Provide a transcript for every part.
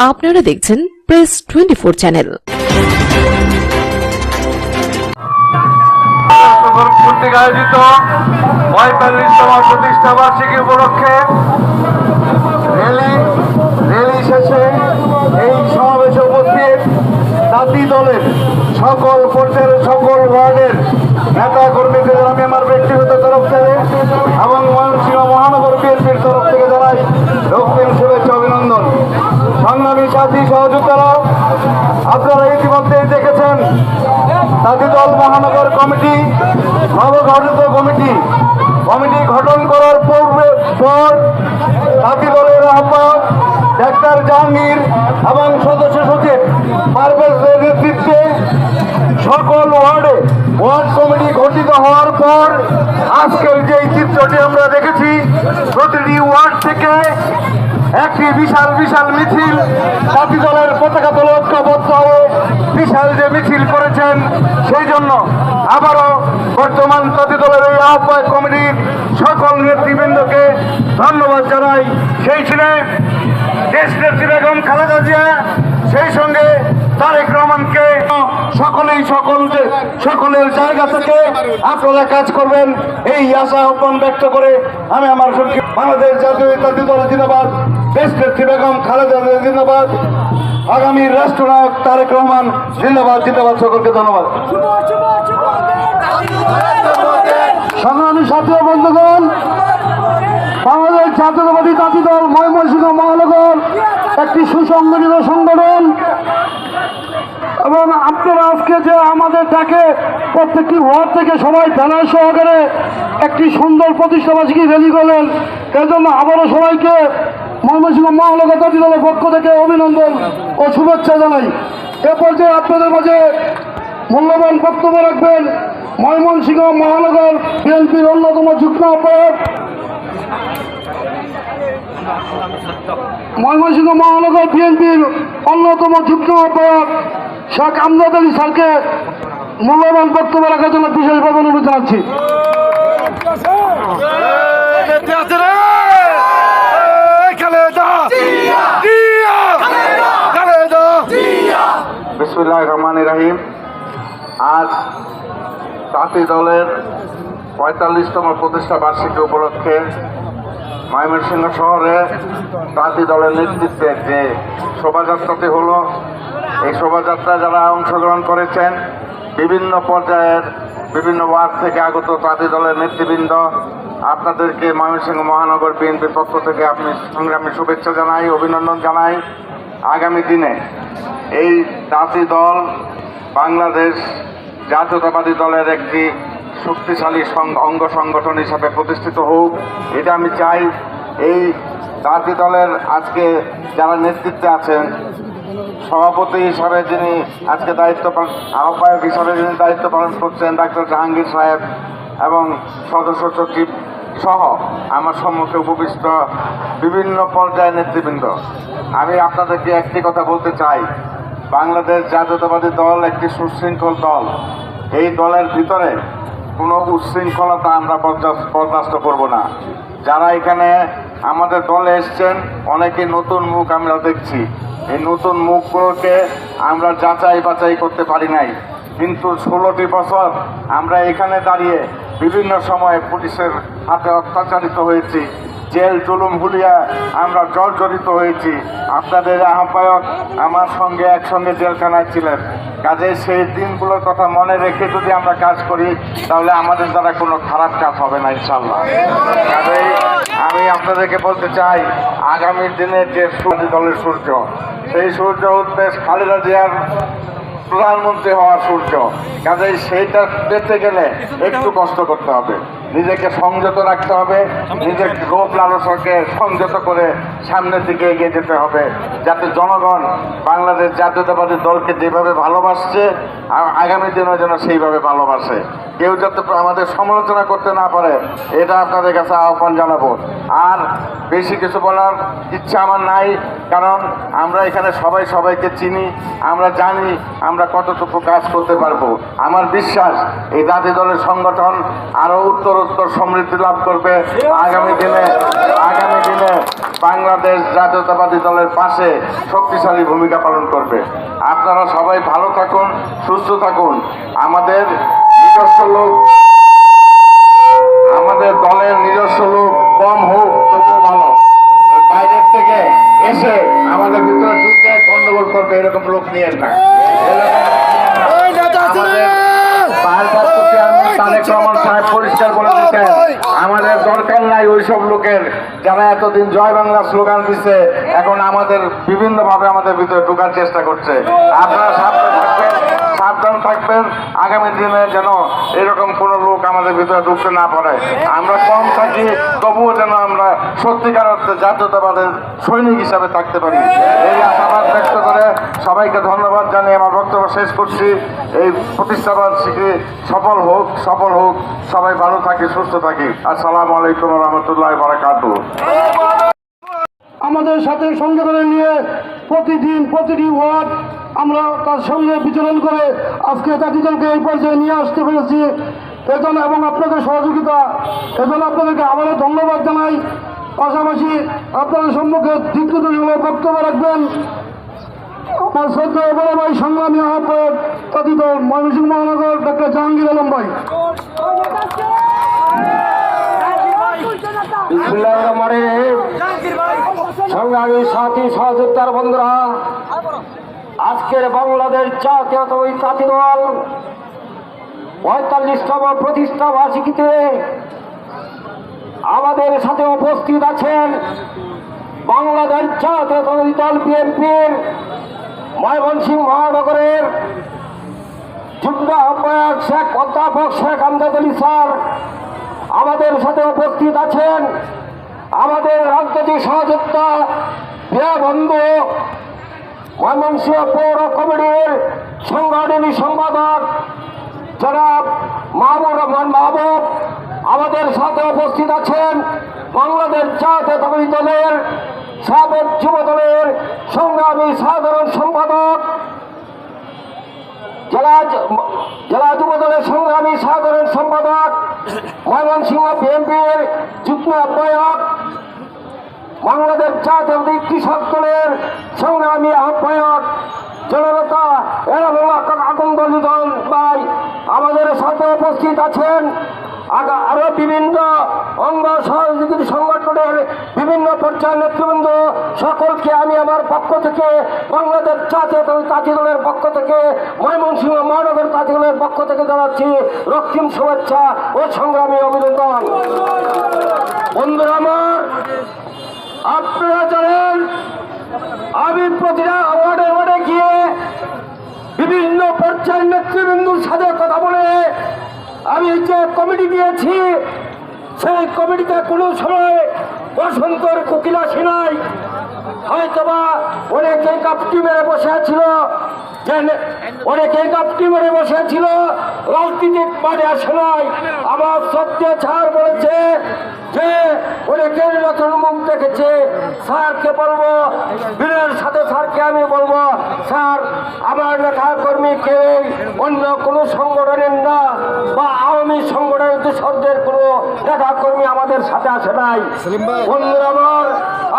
আপনারা দেখছেন press twenty four channel কর্তৃক আয়োজিত পঁয়তাল্লিশতম প্রতিষ্ঠা বার্ষিকী উপলক্ষে রেলি রেলি শেষে এই সমাবেশে উপস্থিত জাতি দলের সকল পর্যায়ের সকল ওয়ার্ডের নেতা কর্মীদের আমি আমার ব্যক্তিগত তরফ থেকে এবং ময়মনসিংহ মহানগর বিএনপির তরফ থেকে জানাই দক্ষিণ শুভেচ্ছা অভিনন্দন। সংগ্রামী সাথী সহযোগিতারা আপনারা ইতিমধ্যেই দেখেছেন জাতি দল মহানগর কমিটি, নবগঠিত কমিটি। কমিটি গঠন করার পূর্বে পর জাতি দলের আহ্বায়ক ডাক্তার জাহাঙ্গীর এবং সদস্য সচিব পারভেজের নেতৃত্বে সকল ওয়ার্ডে ওয়ার্ড কমিটি গঠিত হওয়ার পর আজকের যে চিত্রটি আমরা দেখেছি, প্রতিটি ওয়ার্ড থেকে একটি বিশাল বিশাল মিছিল জাতি দলের পতাকা দল ঐক্যবদ্ধ হয়ে বিশাল যে মিছিল করেছেন, সেই জন্য আবারও বর্তমান জাতি দলের এই আহ্বায়ক কমিটির সকল নেতৃবৃন্দকে ধন্যবাদ জানাই। সেই ছিলেন দেশ নেত্রী বেগম খালেদা জিয়া, সেই সঙ্গে তারেক রহমানকে। সকলেই সকল সকলের জায়গা থেকে আপনারা কাজ করবেন, এই আশা আহ্বান ব্যক্ত করে আমি আমার বাংলাদেশ জাতীয় দল জিন্দাবাদ। দেশ নেত্রী বেগম খালেদা জিন্দাবাদ। আগামী রাষ্ট্রনায়ক তারেক রহমান জিন্দাবাদ। জিন্দাবাদ সকলকে ধন্যবাদ। সংগ্রামী ও বন্ধুগণ, বাংলাদেশ জাতীয়তাবাদী জাতি দল ময়মনসিংহ মহানগর, একটি সুসংগঠিত সংগঠন। এবং আপনারা আজকে যে আমাদের ডাকে প্রত্যেকটি ওয়ার্ড থেকে সবাই ব্যানার সহকারে একটি সুন্দর প্রতিষ্ঠাবাসীকে রেলি করলেন। এর জন্য আবারও সবাইকে ময়মনসিংহ মহানগর জাতি দলের পক্ষ থেকে অভিনন্দন ও শুভেচ্ছা জানাই। এ পর্যায়ে আপনাদের মাঝে মূল্যবান বক্তব্য রাখবেন ময়মনসিংহ মহানগর বিএনপির অন্যতম যুগ্ম আহ্বায়ক। ময়মনসিংহ মহানগর বিএনপির অন্যতম যুগ্ম আহ্বায়ক শেখ আমজাদ আলী স্যারকে মূল্যবান বক্তব্য রাখার জন্য বিশেষভাবে অনুরোধ জানাচ্ছি। বিসমুল্লাহ রহমান রাহিম। আজ জাতি দলের পঁয়তাল্লিশতম প্রতিষ্ঠা বার্ষিকী উপলক্ষে ময়মনসিংহ শহরে জাতি দলের নেতৃত্বে যে শোভাযাত্রাটি হলো, এই শোভাযাত্রায় যারা অংশগ্রহণ করেছেন, বিভিন্ন পর্যায়ের বিভিন্ন ওয়ার্ড থেকে আগত জাতি দলের নেতৃবৃন্দ, আপনাদেরকে ময়মনসিংহ মহানগর বিএনপির পক্ষ থেকে আপনি সংগ্রামী শুভেচ্ছা জানাই, অভিনন্দন জানাই। আগামী দিনে এই জাতি দল বাংলাদেশ জাতীয়তাবাদী দলের একটি শক্তিশালী অঙ্গ সংগঠন হিসাবে প্রতিষ্ঠিত হোক, এটা আমি চাই। এই জাতি দলের আজকে যারা নেতৃত্বে আছেন, সভাপতি হিসাবে যিনি আজকে দায়িত্ব পালন, আহ্বায়ক হিসাবে যিনি দায়িত্ব পালন করছেন, ডাক্তার জাহাঙ্গীর সাহেব এবং সদস্য সচিব সহ আমার সম্মুখে উপবিষ্ট বিভিন্ন পর্যায়ের নেতৃবৃন্দ। আমি আপনাদেরকে একটি কথা বলতে চাই। বাংলাদেশ জাতীয়তাবাদী দল একটি সুশৃঙ্খল দল। এই দলের ভিতরে কোনো উচ্ছৃঙ্খলতা আমরা বরদাস্ত করব না। যারা এখানে আমাদের দলে এসছেন, অনেকে নতুন মুখ আমরা দেখছি। এই নতুন মুখগুলোকে আমরা যাচাই বাছাই করতে পারি নাই। কিন্তু ষোলোটি বছর আমরা এখানে দাঁড়িয়ে বিভিন্ন সময়ে পুলিশের হাতে অত্যাচারিত হয়েছি, জেল, জুলুম ভুলিয়া আমরা জর্জরিত হয়েছি। আপনাদের আহ্বায়ক আমার সঙ্গে একসঙ্গে জেলখানায় ছিলেন। কাজে সেই দিনগুলোর কথা মনে রেখে যদি আমরা কাজ করি, তাহলে আমাদের দ্বারা কোনো খারাপ কাজ হবে না ইনশাল্লাহ কাজেই আমি আপনাদেরকে বলতে চাই, আগামী দিনে যে সূর্য, দলের সূর্য, সেই সূর্য উঠবে খালেদা জিয়ার প্রধানমন্ত্রী হওয়ার সূর্য। কাজে সেইটা পেতে গেলে একটু কষ্ট করতে হবে। নিজেকে সংযত রাখতে হবে নিজের রোগ লালসকে সংযত করে সামনের দিকে এগিয়ে যেতে হবে যাতে জনগণ বাংলাদেশ জাতীয়তাবাদী দলকে যেভাবে ভালোবাসছে আগামী দিনেও যেন সেইভাবে ভালোবাসে। কেউ যাতে আমাদের সমালোচনা করতে না পারে এটা আপনাদের কাছে আহ্বান জানাব। আর বেশি কিছু বলার ইচ্ছা আমার নাই কারণ আমরা এখানে সবাই সবাইকে চিনি আমরা জানি আমরা কতটুকু কাজ করতে পারব। আমার বিশ্বাস এই জাতীয় দলের সংগঠন আরও উত্তর উত্তর সমৃদ্ধি লাভ করবে। আগামী দিনে আগামী দিনে বাংলাদেশ জাতীয়তাবাদী দলের পাশে শক্তিশালী ভূমিকা পালন করবে। আপনারা সবাই ভালো থাকুন, সুস্থ থাকুন। আমাদের নিজস্ব লোক যারা এতদিন জয় বাংলা স্লোগান দিচ্ছে এখন আমাদের বিভিন্ন ভাবে আমাদের ভিতরে ঢোকার চেষ্টা করছে। আপনারা সাবধান থাকবেন সাবধান থাকবেন, আগামী দিনে যেন এরকম কোন লোক আমাদের ভিতরে ঢুকতে না পারে। আমরা কম থাকি, তবুও যেন আমরা সত্যিকার অর্থে জাতীয়তাবাদের সৈনিক হিসাবে থাকতে পারি। এই আশাবাদ ব্যক্ত করে সবাইকে ধন্যবাদ জানিয়ে আমার বক্তব্য শেষ করছি। এই প্রতিষ্ঠাবাদ শিখে সফল হোক সফল হোক, সবাই ভালো থাকি, সুস্থ থাকি। আসসালামু আলাইকুম রহমতুল্লাহ বারাকাতু আমাদের সাথে সঙ্গে করে নিয়ে প্রতিদিন প্রতিটি ওয়ার্ড আমরা তার সঙ্গে বিচরণ করে আজকে জাতিদলকে এই পর্যায়ে নিয়ে আসতে পেরেছি। এজন্য এবং আপনাদের সহযোগিতা এজন্য আপনাদেরকে আবারও ধন্যবাদ জানাই। পাশাপাশি আপনাদের সম্মুখে দিগ্গতমূলক বক্তব্য রাখবেন। আমার শ্রদ্ধা বড় সংগ্রামী আহ্বায়ক তথিত ময়মনসিংহ মহানগর, ডক্টর জাহাঙ্গীর আলম ভাই। সংগ্রামী সাথী সহযোগিতার বন্ধুরা, আজকের বাংলাদেশ জাতীয়তাবাদী জাতি দল পঁয়তাল্লিশতম প্রতিষ্ঠা বার্ষিকীতে আমাদের সাথে উপস্থিত আছেন বাংলাদেশ জাতীয়তাবাদী দল বিএনপির ময়মনসিংহ মহানগরের যুগ্ম আহ্বায়ক শেখ অধ্যাপক শেখ আমজাদ আলী স্যার আমাদের সাথে উপস্থিত আছেন আমাদের রাজনৈতিক সহযোগিতা বন্ধু ময়মনসিংহ পৌর কমিটির সংগঠনী সম্পাদক জনাব মাহবুব রহমান মাহবুব, আমাদের সাথে উপস্থিত আছেন বাংলাদেশ জাতীয়তাবাদী দলের সাবেক যুব দলের সংগ্রামী সাধারণ সম্পাদক, জেলা জেলা যুব দলের সংগ্রামী সাধারণ সম্পাদক ময়মনসিংহ বিএনপির যুগ্ম আহ্বায়ক, বাংলাদেশ জাতীয় কৃষক দলের সংগ্রামী আহ্বায়ক জনতা আকন্দ দল ভাই, আমাদের সাথে উপস্থিত আছেন আরও বিভিন্ন অঙ্গ সহযোগী সংগঠনের বিভিন্ন পর্যায়ের নেতৃবৃন্দ সকলকে আমি আমার পক্ষ থেকে বাংলাদেশ জাতীয় জাতীয় দলের পক্ষ থেকে, ময়মনসিংহ মহানগর জাতীয় দলের পক্ষ থেকে জানাচ্ছি রক্তিম শুভেচ্ছা ও সংগ্রামী অভিনন্দন। বন্ধুরা আমার, আপনারা জানেন, আমি প্রতিটা ওয়ার্ডে ওয়ার্ডে গিয়ে বিভিন্ন পর্যায়ের নেতৃবৃন্দুর সাথে কথা বলে আমি যে কমিটি দিয়েছি, সেই কমিটিতে কোনো সময় বসন্তর কোকিল সিনাই নাই। হয়তোবা অনেকে কাপটি মেরে বসে ছিল অনেকে কাপটি মেরে বসে ছিল রাজনীতিক মাঠে আসে নাই। আমার সত্য ছাড় বলেছে যে অনেকের নতুন মুখ দেখেছে। স্যারকে বলব? বীরের সাথে স্যারকে আমি বলব স্যার আমার নেতা কর্মী কেউ অন্য কোনো সংগঠনের না বা আওয়ামী সংগঠনের দূষরদের কোনো নেতা কর্মী আমাদের সাথে আসে নাই। বন্ধুরা আমার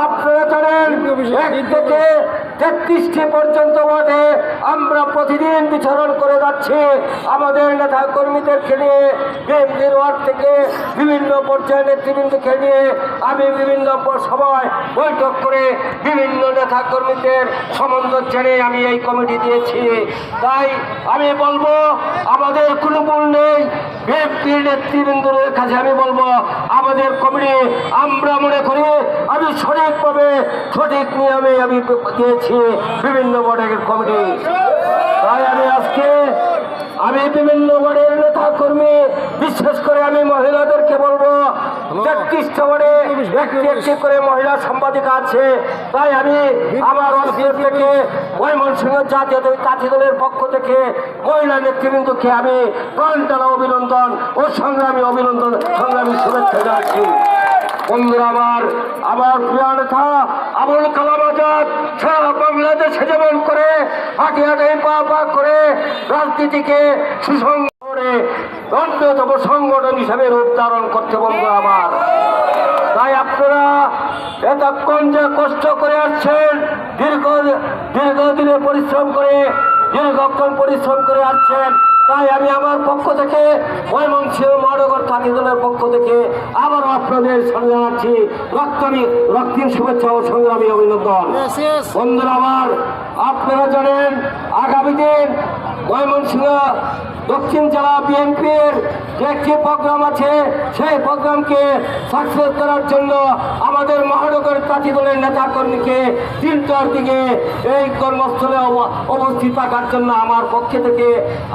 আপনারা জানেন এক থেকে তেত্রিশটি পর্যন্ত ওয়ার্ডে আমরা প্রতিদিন বিচরণ করে যাচ্ছি। আমাদের নেতা কর্মীদেরকে নিয়ে বিএনপির ওয়ার্ড থেকে বিভিন্ন পর্যায়ে নেতৃবৃন্দকে নিয়ে আমি বিভিন্ন সময় বৈঠক করে বিভিন্ন নেতা কর্মীদের সম্বন্ধ ছেড়ে আমি এই কমিটি দিয়েছি। তাই আমি বলব, আমাদের কোনো ভুল নেই। বিএনপির নেতৃবৃন্দদের কাছে আমি বলব, আমাদের কমিটি আমরা মনে করি, আমি সঠিকভাবে, সঠিক নিয়মে আমি দিয়েছি বিভিন্ন বোর্ডের কমিটি। তাই আমি আজকে, আমি বিভিন্ন ওয়ার্ডের নেতা কর্মী বিশেষ করে আমি মহিলাদেরকে বলব সাংবাদিক আছে। তাই আমি আমার পক্ষ আমি অভিনন্দন ও সংগ্রামী অভিনন্দন, সংগ্রামী শুভেচ্ছা জানাচ্ছি। বন্ধুরা আমার আমার প্রিয় নেতা আবুল কালাম আজাদ, সারা বাংলাদেশে যেমন করে হাঁটি হাঁটি পা পা করে রাজনীতিকে করে অন্যতম সংগঠন হিসাবে রূপ ধারণ করতে বন্ধু আমার তাই আপনারা এতক্ষণ যে কষ্ট করে আসছেন দীর্ঘ দীর্ঘদিনে পরিশ্রম করে দীর্ঘক্ষণ পরিশ্রম করে আসছেন তাই আমি আমার পক্ষ থেকে ময়মনসিংহ মহানগর ছাত্রী দলের পক্ষ থেকে আবার আপনাদের সঙ্গে আছি। রক্তানি রক্তিম শুভেচ্ছা ও সংগ্রামী অভিনন্দন। বন্ধুরা আমার আপনারা জানেন আগামী দিন ময়মনসিংহ দক্ষিণ জেলা বিএনপির যে একটি প্রোগ্রাম আছে সেই প্রোগ্রামকে সাকসেস করার জন্য আমাদের মহানগর প্রার্থী দলের নেতা কর্মীকে তিনটার দিকে এই কর্মস্থলে অব- উপস্থিত থাকার জন্য আমার পক্ষ থেকে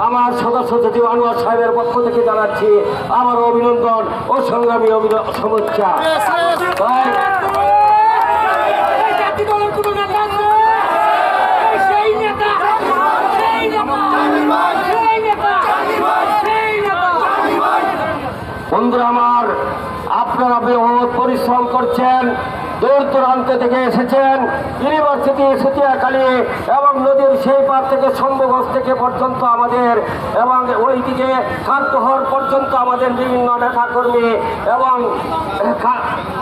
আমার সদস্য সচিব আনোয়ার সাহেবের পক্ষ থেকে জানাচ্ছি আমার অভিনন্দন ও সংগ্রামী অভিন- শুভেচ্ছা তাই এই জাতি দলের কোনো নেতা আছে? এই সেই নেতা সেই নেতা সেই নেতা সেই নেতা বন্ধুরা আমার আপনারা বৃহৎ পরিশ্রম করছেন। দূর দূরান্ত থেকে এসেছেন ইউনিভার্সিটি সুতিয়াখালী এবং নদীর সেই পার থেকে শম্ভুগঞ্জ থেকে পর্যন্ত আমাদের এবং ওইদিকে খাদ্যহর পর্যন্ত আমাদের বিভিন্ন নেতাকর্মী এবং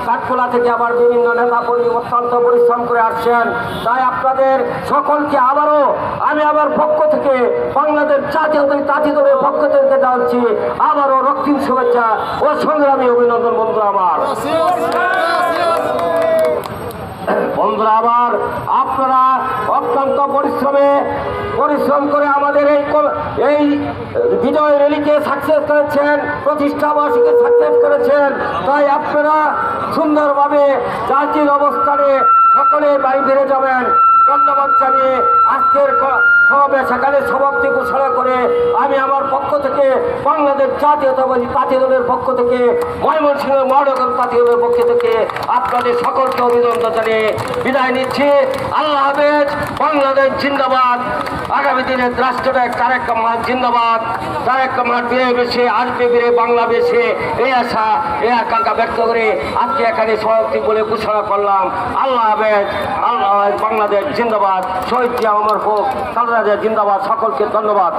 কাঠখোলা থেকে আবার বিভিন্ন নেতাকর্মী অত্যন্ত পরিশ্রম করে আসছেন। তাই আপনাদের সকলকে আবারও আমি আমার পক্ষ থেকে বাংলাদেশ জাতীয় জাতীয় দলের পক্ষ থেকে জানাচ্ছি, আবারও রক্তিম শুভেচ্ছা ও সংগ্রামী অভিনন্দন বন্ধু আমার বন্ধুরা আবার আপনারা অত্যন্ত পরিশ্রমে, পরিশ্রম করে আমাদের এই এই বিজয় রেলিকে সাকসেস করেছেন প্রতিষ্ঠাবাসীকে সাকসেস করেছেন। তাই আপনারা সুন্দরভাবে চার্জির অবস্থানে সকলে বাড়ি ফিরে যাবেন। ধন্যবাদ জানিয়ে আজকের এখানে সমাপ্তি ঘোষণা করে আমি আমার পক্ষ থেকে বাংলাদেশ জাতীয়তাবাদী পার্টি দলের পক্ষ থেকে, ময়মনসিংহ মহানগর পার্টি দলের পক্ষ থেকে আপনাদের সকলকে অভিনন্দন জানিয়ে বিদায় নিচ্ছি। আল্লাহ হাফেজ, বাংলাদেশ জিন্দাবাদ। আগামী দিনে রাষ্ট্রনায়ক তারেক রহমান জিন্দাবাদ। তারেক রহমান ফিরে বেশি, আসবে ফিরে বাংলাদেশে এই আশা এই আকাঙ্ক্ষা ব্যক্ত করে আজকে এখানে সমাপ্তি বলে ঘোষণা করলাম। আল্লাহ হাফেজ, আল্লাহ বাংলাদেশ জিন্দাবাদ। শহীদ জিয়া অমর হোক জিন্দাবাদ। সকলকে ধন্যবাদ।